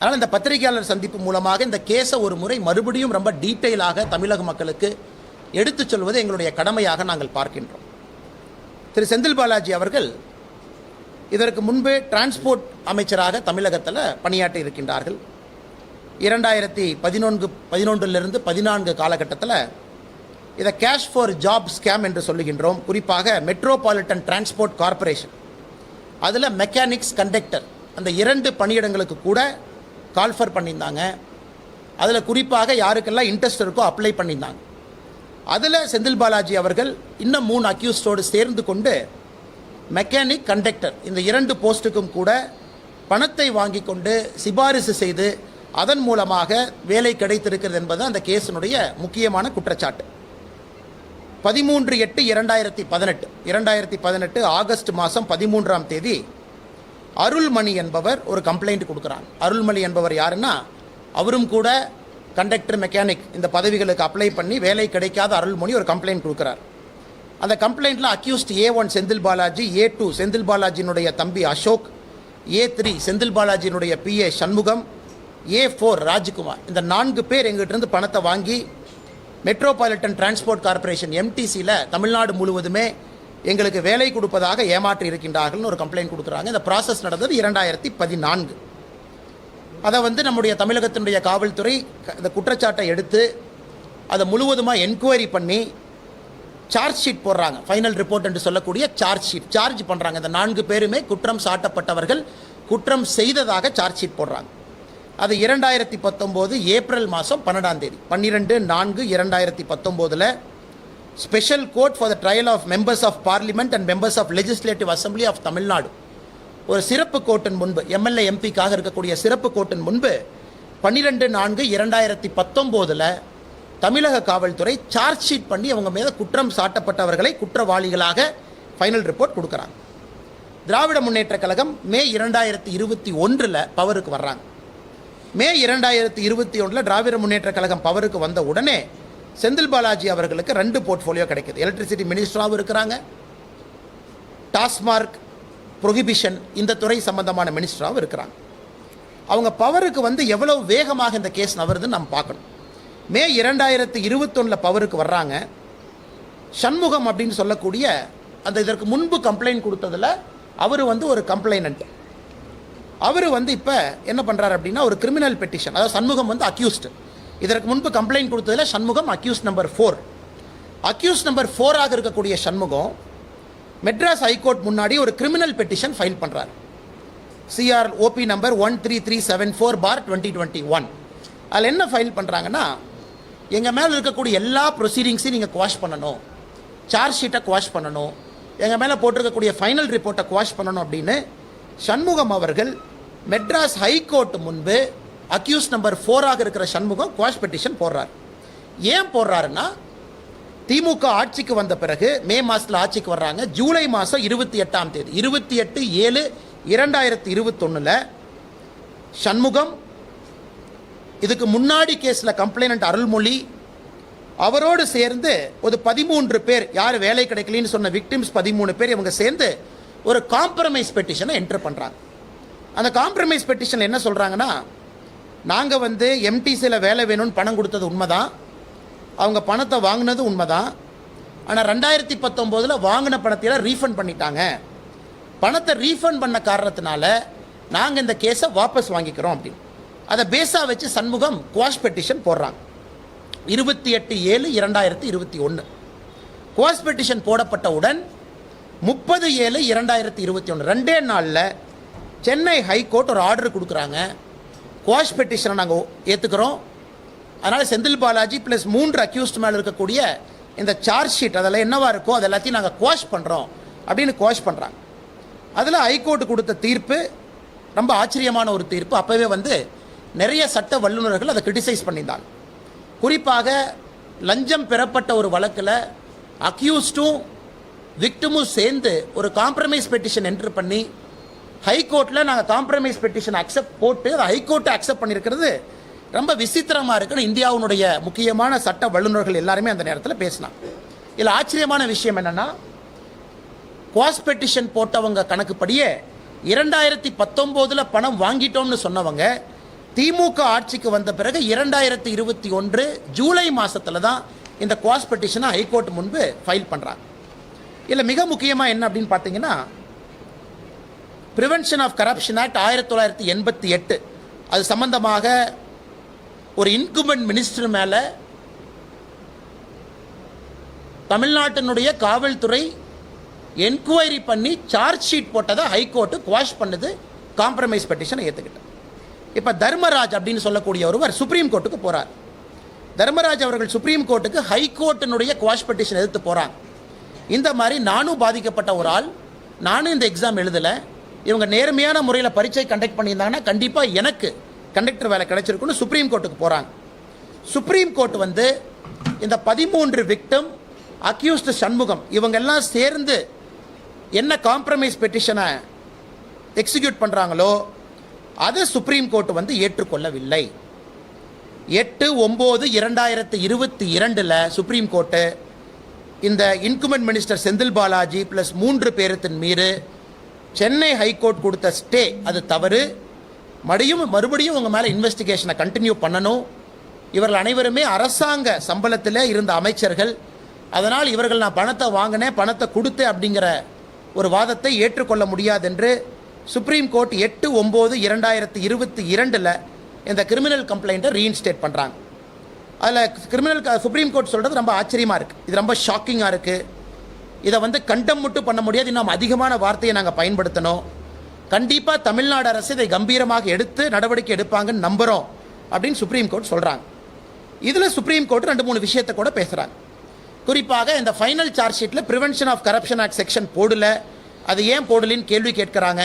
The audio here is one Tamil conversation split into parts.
அதனால் இந்த பத்திரிகையாளர் சந்திப்பு மூலமாக இந்த கேஸை ஒரு முறை மறுபடியும் ரொம்ப டீட்டெயிலாக தமிழக மக்களுக்கு எடுத்துச் சொல்வது எங்களுடைய கடமையாக நாங்கள் பார்க்கின்றோம். திரு செந்தில் பாலாஜி அவர்கள் இதற்கு முன்பு டிரான்ஸ்போர்ட் அமைச்சராக தமிழகத்தில் பணியாற்றி இருக்கின்றார்கள். இரண்டாயிரத்தி பதினொன்று பதினொன்றிலிருந்து பதினான்கு காலகட்டத்தில் இதை கேஷ் ஃபார் ஜாப் ஸ்கேம் என்று சொல்லுகின்றோம். குறிப்பாக மெட்ரோபாலிட்டன் டிரான்ஸ்போர்ட் கார்ப்பரேஷன் அதில் மெக்கானிக்ஸ் கண்டக்டர் அந்த இரண்டு பணியிடங்களுக்கு கூட கால்ஃபர் பண்ணியிருந்தாங்க. அதில் குறிப்பாக யாருக்கெல்லாம் இன்ட்ரெஸ்ட் இருக்கோ அப்ளை பண்ணியிருந்தாங்க. அதில் செந்தில் பாலாஜி அவர்கள் இன்னும் மூணு அக்யூஸ்டோடு சேர்ந்து கொண்டு மெக்கானிக் கண்டக்டர் இந்த இரண்டு போஸ்ட்டுக்கும் கூட பணத்தை வாங்கி கொண்டு சிபாரிசு செய்து அதன் மூலமாக வேலை கிடைத்திருக்கிறது என்பது அந்த கேஸினுடைய முக்கியமான குற்றச்சாட்டு. பதிமூன்று எட்டு இரண்டாயிரத்தி பதினெட்டு. இரண்டாயிரத்தி பதினெட்டு ஆகஸ்ட் மாதம் பதிமூன்றாம் தேதி அருள்மணி என்பவர் ஒரு கம்ப்ளைண்ட் கொடுக்குறார். அருள்மணி என்பவர் யாருன்னா அவரும் கூட கண்டக்டர் மெக்கானிக் இந்த பதவிகளுக்கு அப்ளை பண்ணி வேலை கிடைக்காத அருள்மணி ஒரு கம்ப்ளைண்ட் கொடுக்குறார். அந்த கம்ப்ளைண்ட்டில் accused A one Senthil Balaji A two Senthil பாலாஜியினுடைய தம்பி Ashok A three Senthil பாலாஜியினுடைய PA Shanmugam A four Rajkumar. இந்த நான்கு பேர் எங்கிட்டிருந்து பணத்தை வாங்கி மெட்ரோபாலிட்டன் டிரான்ஸ்போர்ட் கார்ப்பரேஷன் எம்டிசியில் தமிழ்நாடு முழுவதுமே எங்களுக்கு வேலை கொடுப்பதாக ஏமாற்றி இருக்கின்றார்கள்னு ஒரு கம்ப்ளைண்ட் கொடுக்குறாங்க. இந்த ப்ராசஸ் நடந்தது இரண்டாயிரத்தி பதினான்கு. அதை வந்து நம்முடைய தமிழகத்தினுடைய காவல்துறை இந்த குற்றச்சாட்டை எடுத்து அதை முழுவதுமாக என்கொயரி பண்ணி சார்ஜ் ஷீட் போடுறாங்க. ஃபைனல் ரிப்போர்ட் என்று சொல்லக்கூடிய சார்ஜ் ஷீட் சார்ஜ் பண்ணுறாங்க இந்த நான்கு பேருமே குற்றம் சாட்டப்பட்டவர்கள். குற்றம் செய்ததாக சார்ஜ் ஷீட் போடுறாங்க. அது இரண்டாயிரத்தி பத்தொம்போது ஏப்ரல் மாதம் பன்னெண்டாம் தேதி. பன்னிரெண்டு நான்கு இரண்டாயிரத்தி பத்தொம்போதில் special court for the trial of members of parliament and members of legislative assembly of Tamil Nadu ஒரு சிறப்பு கோர்ட்டின் முன்பு எம்எல்ஏ எம்பிக்காக இருக்கக்கூடிய சிறப்பு கோர்ட்டின் முன்பு பன்னிரெண்டு நான்கு இரண்டாயிரத்தி பத்தொம்போதில் தமிழக காவல்துறை சார்ஜ் ஷீட் பண்ணி அவங்க மீது குற்றம் சாட்டப்பட்டவர்களை குற்றவாளிகளாக ஃபைனல் ரிப்போர்ட் கொடுக்குறாங்க. திராவிட முன்னேற்ற கழகம் மே இரண்டாயிரத்தி இருபத்தி ஒன்றில் பவருக்கு வர்றாங்க. மே இரண்டாயிரத்தி இருபத்தி ஒன்றில் திராவிட முன்னேற்ற கழகம் பவருக்கு வந்த உடனே செந்தில் பாலாஜி அவர்களுக்கு ரெண்டு போர்ட்ஃபோலியோ கிடைக்குது. எலக்ட்ரிசிட்டி மினிஸ்டராகவும் இருக்கிறாங்க. டாஸ்மார்க் ப்ரொஹிபிஷன் இந்த துறை சம்பந்தமான மினிஸ்டராகவும் இருக்கிறாங்க. அவங்க பவருக்கு வந்து எவ்வளோ வேகமாக இந்த கேஸ் நவருதுன்னு நம்ம பார்க்கணும். மே இரண்டாயிரத்து இருபத்தொன்னில் பவருக்கு வர்றாங்க. சண்முகம் அப்படின்னு சொல்லக்கூடிய அந்த இதற்கு முன்பு கம்ப்ளைண்ட் கொடுத்ததில் அவர் வந்து ஒரு கம்ப்ளைனண்ட் அவர் வந்து இப்போ என்ன பண்ணுறாரு அப்படின்னா ஒரு கிரிமினல் பெட்டிஷன் அதாவது சண்முகம் வந்து அக்யூஸ்டு இதற்கு முன்பு complaint கொடுத்ததில் Shanmugam accuse number four accuse number ஃபோராக இருக்கக்கூடிய சண்முகம் மெட்ராஸ் ஹைகோர்ட் முன்னாடி ஒரு கிரிமினல் பெட்டிஷன் ஃபைல் பண்ணுறாரு CR OP number one three three seven four bar twenty twenty one அதில் என்ன ஃபைல் பண்ணுறாங்கன்னா எங்கள் மேலே இருக்கக்கூடிய எல்லா ப்ரொசீடிங்ஸையும் நீங்கள் குவாஷ் பண்ணணும். சார்ஜ் ஷீட்டை குவாஷ் பண்ணணும். எங்கள் மேலே போட்டிருக்கக்கூடிய ஃபைனல் ரிப்போர்ட்டை குவாஷ் பண்ணணும் அப்படின்னு சண்முகம் அவர்கள் மெட்ராஸ் ஹைகோர்ட் முன்பு அக்யூஸ் நம்பர் ஃபோராக இருக்கிற சண்முகம் குவாஷ் பெட்டிஷன் போடுறார். ஏன் போடுறாருன்னா திமுக ஆட்சிக்கு வந்த பிறகு மே மாதத்தில் ஆட்சிக்கு வர்றாங்க. ஜூலை மாதம் இருபத்தி எட்டாம் தேதி இருபத்தி எட்டு ஏழு இரண்டாயிரத்தி இருபத்தொன்னுல சண்முகம் இதுக்கு முன்னாடி கேஸில் கம்ப்ளைனண்ட் அருள்மொழி அவரோடு சேர்ந்து ஒரு பதிமூன்று பேர் யார் வேலை கிடைக்கலன்னு சொன்ன விக்டிம்ஸ் பதிமூணு பேர் இவங்க சேர்ந்து ஒரு காம்ப்ரமைஸ் பெட்டிஷனை என்டர் பண்ணுறாங்க அந்த காம்ப்ரமைஸ் பெட்டிஷன் என்ன சொல்கிறாங்கன்னா நாங்கள் வந்து எம்டிசியில் வேலை வேணும்னு பணம் கொடுத்தது உண்மைதான். அவங்க பணத்தை வாங்கினது உண்மைதான். ஆனால் ரெண்டாயிரத்தி பத்தொம்போதில் வாங்கின பணத்தையெல்லாம் ரீஃபண்ட் பண்ணிட்டாங்க. பணத்தை ரீஃபண்ட் பண்ண காரணத்தினால நாங்கள் இந்த கேஸை வாபஸ் வாங்கிக்கிறோம் அப்படின்னு. அதை பேஸாக வச்சு சண்முகம் குவாஷ் பெட்டிஷன் போடுறாங்க. இருபத்தி எட்டு ஏழு இரண்டாயிரத்தி இருபத்தி ஒன்று குவாஷ் பெட்டிஷன் போடப்பட்டவுடன் முப்பது ஏழு இரண்டாயிரத்தி இருபத்தி ஒன்று ரெண்டே நாளில் சென்னை ஹைகோர்ட் ஒரு ஆர்டர் கொடுக்குறாங்க. குவாஷ் பெட்டிஷனை நாங்கள் ஏற்றுக்கிறோம் அதனால் செந்தில் பாலாஜி ப்ளஸ் மூன்று அக்யூஸ்ட் மேலே இருக்கக்கூடிய இந்த சார்ஜ் ஷீட் அதெல்லாம் என்னவா இருக்கோ அது எல்லாத்தையும் நாங்கள் குவாஷ் பண்ணுறோம் அப்படின்னு குவாஷ் பண்ணுறாங்க அதில் ஹைகோர்ட் கொடுத்த தீர்ப்பு ரொம்ப ஆச்சரியமான ஒரு தீர்ப்பு. அப்போவே வந்து நிறைய சட்ட வல்லுநர்கள் அதை கிரிட்டிசைஸ் பண்ணியிருந்தாங்க. குறிப்பாக லஞ்சம் பெறப்பட்ட ஒரு வழக்கில் அக்யூஸ்டும் விக்டமும் சேர்ந்து ஒரு காம்ப்ரமைஸ் பெட்டிஷன் என்ட்ரு பண்ணி ஹைகோர்ட்டில் நாங்கள் காம்ப்ரமைஸ் பெட்டிஷன் அக்செப்ட் போட்டு அதை ஹைகோர்ட்டை அக்செப்ட் பண்ணியிருக்கிறது ரொம்ப விசித்திரமாக இருக்குன்னு இந்தியாவினுடைய முக்கியமான சட்ட வல்லுநர்கள் எல்லாருமே அந்த நேரத்தில் பேசினாங்க. இதில் ஆச்சரியமான விஷயம் என்னென்னா குவாஸ் பெட்டிஷன் போட்டவங்க கணக்குப்படியே இரண்டாயிரத்தி பத்தொம்போதில் பணம் வாங்கிட்டோம்னு சொன்னவங்க திமுக ஆட்சிக்கு வந்த பிறகு இரண்டாயிரத்தி இருபத்தி ஒன்று ஜூலை மாதத்தில் தான் இந்த குவாஸ் பெட்டிஷனை ஹைகோர்ட் முன்பு ஃபைல் பண்ணுறாங்க இதில் மிக முக்கியமாக என்ன அப்படின்னு பார்த்தீங்கன்னா ப்ரிவென்ஷன் ஆஃப் கரப்ஷன் ஆக்ட் ஆயிரத்தி தொள்ளாயிரத்தி எண்பத்தி எட்டு. அது சம்பந்தமாக ஒரு இன்குமெண்ட் மினிஸ்டர் மேலே தமிழ்நாட்டினுடைய காவல்துறை என்கொயரி பண்ணி சார்ஜ் ஷீட் போட்டதை ஹைகோர்ட்டு குவாஷ் பண்ணுது காம்ப்ரமைஸ் பெட்டிஷனை ஏற்றுக்கிட்டேன் இப்போ தர்மராஜ் அப்படின்னு சொல்லக்கூடிய ஒருவர் சுப்ரீம் கோர்ட்டுக்கு போகிறார் தர்மராஜ் அவர்கள் சுப்ரீம் கோர்ட்டுக்கு ஹைகோர்ட்டினுடைய குவாஷ் பெட்டிஷன் எதிர்த்து போகிறாங்க இந்த மாதிரி நானும் பாதிக்கப்பட்ட ஒரு ஆள் நானும் இந்த எக்ஸாம் எழுதலை இவங்க நேர்மையான முறையில் பரீட்சை கண்டக்ட் பண்ணியிருந்தாங்கன்னா கண்டிப்பாக எனக்கு கண்டக்டர் வேலை கிடைச்சிருக்குன்னு சுப்ரீம் கோர்ட்டுக்கு போகிறாங்க சுப்ரீம் கோர்ட் வந்து இந்த பதிமூன்று விக்டம் அக்யூஸ்டு சண்முகம் இவங்கெல்லாம் சேர்ந்து என்ன காம்ப்ரமைஸ் பெட்டிஷனை எக்ஸிக்யூட் பண்ணுறாங்களோ அதை சுப்ரீம் கோர்ட் வந்து ஏற்றுக்கொள்ளவில்லை. எட்டு ஒம்பது இரண்டாயிரத்து இருபத்தி இரண்டில் சுப்ரீம் கோர்ட்டு இந்த incumbent minister Senthil Balaji plus மூன்று பேரத்தின் மீது சென்னை ஹைகோர்ட் கொடுத்த ஸ்டே அது தவறு. மறுபடியும் மறுபடியும் உங்கள் மேலே இன்வெஸ்டிகேஷனை கண்டினியூ பண்ணணும். இவர்கள் அனைவருமே அரசாங்க சம்பளத்தில் இருந்த அமைச்சர்கள். அதனால் இவர்கள் நான் பணத்தை வாங்கினேன் பணத்தை கொடுத்தேன் அப்படிங்கிற ஒரு வாதத்தை ஏற்றுக்கொள்ள முடியாது என்று சுப்ரீம் கோர்ட் எட்டு ஒம்பது இரண்டாயிரத்தி இருபத்தி இரண்டில் இந்த கிரிமினல் கம்ப்ளைண்ட்டை ரீஇன்ஸ்டேட் பண்ணுறாங்க அதில் கிரிமினல் சுப்ரீம் கோர்ட் சொல்கிறது ரொம்ப ஆச்சரியமாக இருக்குது இது ரொம்ப ஷாக்கிங்காக இருக்குது இதை வந்து கண்டம் மட்டும் பண்ண முடியாது. இன்னும் அதிகமான வார்த்தையை நாங்கள் பயன்படுத்தணும். கண்டிப்பாக தமிழ்நாடு அரசு இதை கம்பீரமாக எடுத்து நடவடிக்கை எடுப்பாங்கன்னு நம்புகிறோம் அப்படின்னு சுப்ரீம் கோர்ட் சொல்கிறாங்க இதில் சுப்ரீம் கோர்ட் ரெண்டு மூணு விஷயத்தை கூட பேசுகிறாங்க குறிப்பாக இந்த ஃபைனல் சார்ஜ் ஷீட்டில் prevention of corruption act section போடல. அது ஏன் போடலின்னு கேள்வி கேட்குறாங்க.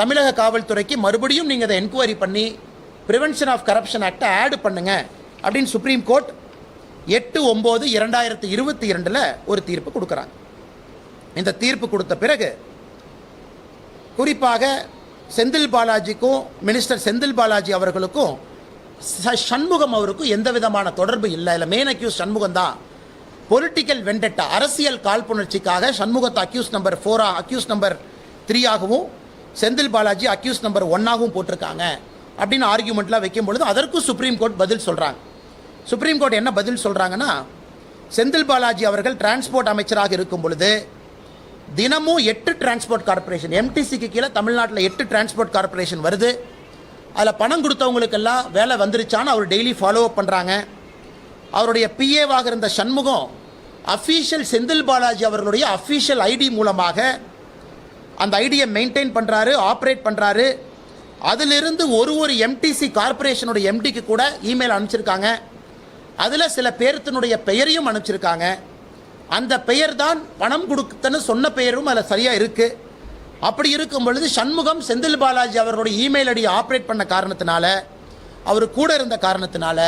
தமிழக காவல்துறைக்கு மறுபடியும் நீங்கள் அதை என்கொயரி பண்ணி ப்ரிவென்ஷன் ஆஃப் கரப்ஷன் ஆக்டை ஆட் பண்ணுங்க அப்படின்னு சுப்ரீம் கோர்ட் எட்டு ஒம்பது இரண்டாயிரத்தி இருபத்தி இரண்டில் ஒரு தீர்ப்பு கொடுக்குறாங்க இந்த தீர்ப்பு கொடுத்த பிறகு குறிப்பாக செந்தில் பாலாஜிக்கும் மினிஸ்டர் செந்தில் பாலாஜி அவர்களுக்கும் ச- சண்முகம் அவருக்கும் எந்த விதமான தொடர்பு இல்லை. இல்லை மெயின் அக்யூஸ் சண்முகம் தான். பொலிட்டிக்கல் வெண்டட்டா அரசியல் காழ்ப்புணர்ச்சிக்காக சண்முகத்தை அக்யூஸ் நம்பர் ஃபோரா அக்யூஸ் நம்பர் த்ரீயாகவும் செந்தில் பாலாஜி அக்யூஸ் நம்பர் ஒன்னாகவும் போட்டிருக்காங்க. அப்படின்னு ஆர்கியூமெண்ட்லாம் வைக்கும் பொழுது அதற்கும் சுப்ரீம் கோர்ட் பதில் சொல்கிறாங்க சுப்ரீம் கோர்ட் என்ன பதில் சொல்கிறாங்கன்னா செந்தில் பாலாஜி அவர்கள் டிரான்ஸ்போர்ட் அமைச்சராக இருக்கும் பொழுது தினமும் எட்டு டிரான்ஸ்போர்ட் கார்ப்பரேஷன் எம்டிசிக்கு கீழே தமிழ்நாட்டில் எட்டு டிரான்ஸ்போர்ட் கார்பரேஷன் வருது. அதில் பணம் கொடுத்தவங்களுக்கெல்லாம் வேலை வந்துருச்சான்னு அவர் டெய்லி ஃபாலோ அப் பண்ணுறாங்க அவருடைய பிஏவாக இருந்த சண்முகம் அஃபீஷியல் செந்தில் பாலாஜி அவர்களுடைய அஃபீஷியல் ஐடி மூலமாக அந்த ஐடியை மெயின்டைன் பண்ணுறாரு ஆப்ரேட் பண்ணுறாரு அதிலிருந்து ஒரு ஒரு எம்டிசி கார்பரேஷனுடைய எம்டிக்கு கூட இமெயில் அனுப்பிச்சிருக்காங்க. அதில் சில பேர்த்தினுடைய பெயரையும் அனுப்பிச்சிருக்காங்க. அந்த பெயர் தான் பணம் கொடுத்தன்னு சொன்ன பெயரும் அதில் சரியாக இருக்குது அப்படி இருக்கும் பொழுது சண்முகம் செந்தில் பாலாஜி அவர்களுடைய இமெயில் ஐடியை ஆப்ரேட் பண்ண காரணத்தினால அவர் கூட இருந்த காரணத்தினால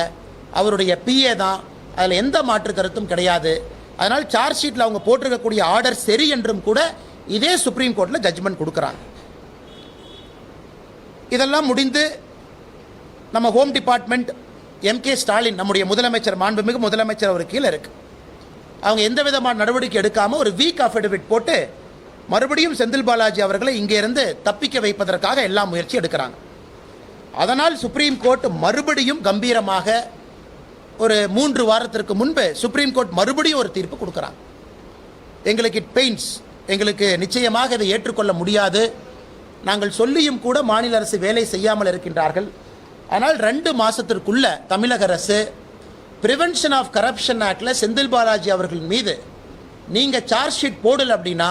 அவருடைய பிஏ தான் அதில் எந்த மாற்று கருத்தும் கிடையாது. அதனால் சார்ஜ் ஷீட்டில் அவங்க போட்டிருக்கக்கூடிய ஆர்டர் சரி என்றும் கூட இதே சுப்ரீம் கோர்ட்டில் ஜட்ஜ்மெண்ட் கொடுக்குறாங்க. இதெல்லாம் முடிந்து நம்ம home department M K Stalin நம்முடைய முதலமைச்சர் மாண்புமிகு முதலமைச்சர் அவர் கீழே இருக்கு. அவங்க எந்த விதமான நடவடிக்கை எடுக்காமல் ஒரு வீக் அஃபிடவிட் போட்டு மறுபடியும் செந்தில் பாலாஜி அவர்களை இங்கேருந்து தப்பிக்க வைப்பதற்காக எல்லா முயற்சி எடுக்கிறாங்க. அதனால் சுப்ரீம் கோர்ட் மறுபடியும் கம்பீரமாக ஒரு மூன்று வாரத்திற்கு முன்பு சுப்ரீம் கோர்ட் மறுபடியும் ஒரு தீர்ப்பு கொடுக்குறாங்க. எங்களுக்கு இட் பெயின்ஸ் எங்களுக்கு நிச்சயமாக இதை ஏற்றுக்கொள்ள முடியாது. நாங்கள் சொல்லியும் கூட மாநில அரசு வேலை செய்யாமல் இருக்கின்றார்கள். ஆனால் ரெண்டு மாதத்திற்குள்ள தமிழக அரசு ப்ரிவென்ஷன் ஆஃப் கரப்ஷன் ஆக்டில் செந்தில் பாலாஜி அவர்கள் மீது நீங்கள் சார்ஜ் ஷீட் போடல அப்படின்னா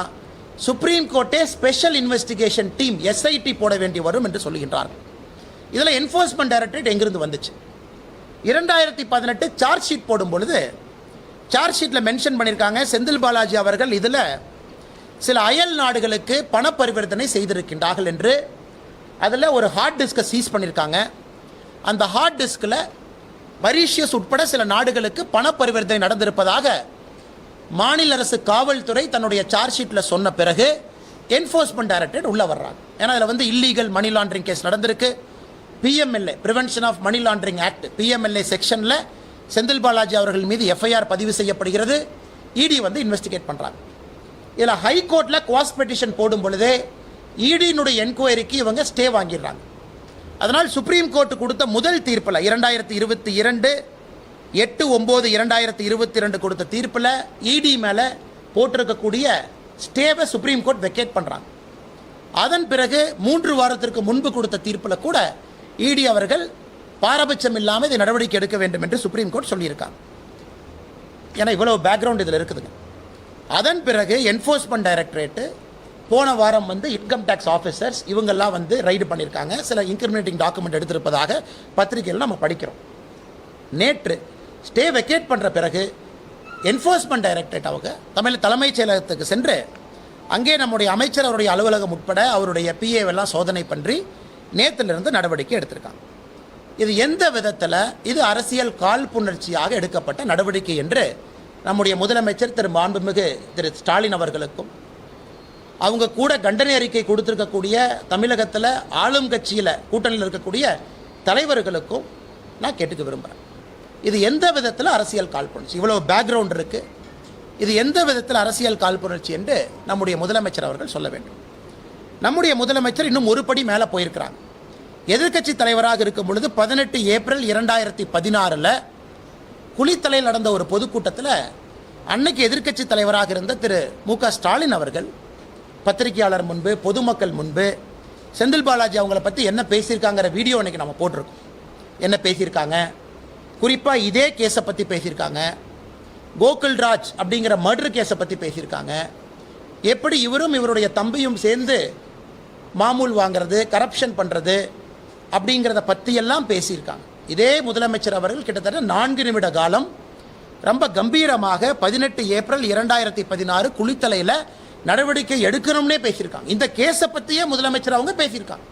சுப்ரீம் கோர்ட்டே ஸ்பெஷல் இன்வெஸ்டிகேஷன் டீம் எஸ்ஐடி போட வேண்டி வரும் என்று சொல்லுகின்றார்கள் இதில் என்ஃபோர்ஸ்மெண்ட் டைரக்டரேட் எங்கிருந்து வந்துச்சு? இரண்டாயிரத்தி பதினெட்டு சார்ஜ் ஷீட் போடும் பொழுது சார்ஜ் ஷீட்டில் மென்ஷன் பண்ணியிருக்காங்க செந்தில் பாலாஜி அவர்கள். இதில் சில அயல் நாடுகளுக்கு பண பரிவர்த்தனை செய்திருக்கின்றார்கள் என்று அதில் ஒரு ஹார்ட் டிஸ்கை சீஸ் பண்ணியிருக்காங்க அந்த ஹார்ட் டிஸ்கில் மரீஷியஸ் உட்பட சில நாடுகளுக்கு பண பரிவர்த்தனை நடந்திருப்பதாக மாநில அரசு காவல்துறை தன்னுடைய சார்ஜ் ஷீட்டில் சொன்ன பிறகு என்ஃபோர்ஸ்மெண்ட் டைரக்டரேட் உள்ளே வர்றாங்க. ஏன்னா அதில் வந்து இல்லீகல் மணி லாண்டரிங் கேஸ் நடந்திருக்கு. PMLA prevention of money laundering act PMLA செக்ஷனில் செந்தில் பாலாஜி அவர்கள் மீது எஃப்ஐஆர் பதிவு செய்யப்படுகிறது. இடி வந்து இன்வெஸ்டிகேட் பண்ணுறாங்க இதில் ஹைகோர்ட்டில் குவாஸ் பெட்டிஷன் போடும் பொழுதே இடியினுடைய என்கொயரிக்கு இவங்க ஸ்டே வாங்கிடுறாங்க. அதனால் சுப்ரீம் கோர்ட் கொடுத்த முதல் தீர்ப்பில் இரண்டாயிரத்தி இருபத்தி இரண்டு எட்டு ஒம்பது இரண்டாயிரத்தி இருபத்தி ரெண்டு கொடுத்த தீர்ப்பில் இடி மேலே போட்டிருக்கக்கூடிய ஸ்டேவை சுப்ரீம் கோர்ட் வெக்கேட் பண்ணுறாங்க அதன் பிறகு மூன்று வாரத்திற்கு முன்பு கொடுத்த தீர்ப்பில் கூட இடி அவர்கள் பாரபட்சம் இல்லாமல் இதை நடவடிக்கை எடுக்க வேண்டும் என்று சுப்ரீம் கோர்ட் சொல்லியிருக்காங்க. ஏன்னா இவ்வளோ பேக்ரவுண்ட் இதில் இருக்குதுங்க. அதன் பிறகு என்ஃபோர்ஸ்மெண்ட் டைரக்டரேட்டு போன வாரம் வந்து இன்கம் டேக்ஸ் ஆஃபீஸர்ஸ் இவங்கெல்லாம் வந்து ரைடு பண்ணியிருக்காங்க சில இன்கிரிமினேட்டிங் டாக்குமெண்ட் எடுத்திருப்பதாக பத்திரிகையில் நம்ம படிக்கிறோம். நேற்று ஸ்டே வெக்கேட் பண்ணுற பிறகு என்ஃபோர்ஸ்மெண்ட் டைரக்டரேட் அவங்க தமிழ் தலைமைச் செயலகத்துக்கு சென்று அங்கே நம்முடைய அமைச்சர் அவருடைய அலுவலகம் உட்பட அவருடைய பிஏவெல்லாம் சோதனை பண்ணி நேற்றிலிருந்து நடவடிக்கை எடுத்திருக்காங்க. இது எந்த விதத்தில்? இது அரசியல் காழ்ப்புணர்ச்சியாக எடுக்கப்பட்ட நடவடிக்கை என்று நம்முடைய முதலமைச்சர் திரு மாண்புமிகு திரு ஸ்டாலின் அவர்களுக்கும் அவங்க கூட கண்டனை அறிக்கை கொடுத்துருக்கக்கூடிய தமிழகத்தில் ஆளும் கட்சியில் கூட்டணியில் இருக்கக்கூடிய தலைவர்களுக்கும் நான் கேட்டுக்க விரும்புகிறேன் இது எந்த விதத்தில் அரசியல் காழ்ப்புணர்ச்சி? இவ்வளோ பேக்ரவுண்ட் இருக்குது இது எந்த விதத்தில் அரசியல் காழ்ப்புணர்ச்சி என்று நம்முடைய முதலமைச்சர் அவர்கள் சொல்ல வேண்டும். நம்முடைய முதலமைச்சர் இன்னும் ஒரு படி மேலே போயிருக்கிறாங்க எதிர்க்கட்சி தலைவராக இருக்கும் பொழுது பதினெட்டு ஏப்ரல் இரண்டாயிரத்தி பதினாறில் குளித்தலையில் நடந்த ஒரு பொதுக்கூட்டத்தில் அன்னைக்கு எதிர்க்கட்சி தலைவராக இருந்த திரு மு க ஸ்டாலின் அவர்கள் பத்திரிகையாளர் முன்பு பொதுமக்கள் முன்பு செந்தில் பாலாஜி அவங்கள பற்றி என்ன பேசியிருக்காங்கிற வீடியோ இன்றைக்கி நம்ம போட்டிருக்கோம். என்ன பேசியிருக்காங்க? குறிப்பாக இதே கேஸை பற்றி பேசியிருக்காங்க. கோகுல்ராஜ் அப்படிங்கிற மர்டர் கேஸை பற்றி பேசியிருக்காங்க. எப்படி இவரும் இவருடைய தம்பியும் சேர்ந்து மாமூல் வாங்குறது கரப்ஷன் பண்ணுறது அப்படிங்கிறத பற்றியெல்லாம் பேசியிருக்காங்க. இதே முதலமைச்சர் அவர்கள் கிட்டத்தட்ட நான்கு நிமிட காலம் ரொம்ப கம்பீரமாக பதினெட்டு ஏப்ரல் இரண்டாயிரத்தி பதினாறு குளித்தலையில் நடவடிக்கை எடுக்கணும்னே பேசியிருக்காங்க. இந்த கேஸை பற்றியே முதலமைச்சர் அவங்க பேசியிருக்காங்க.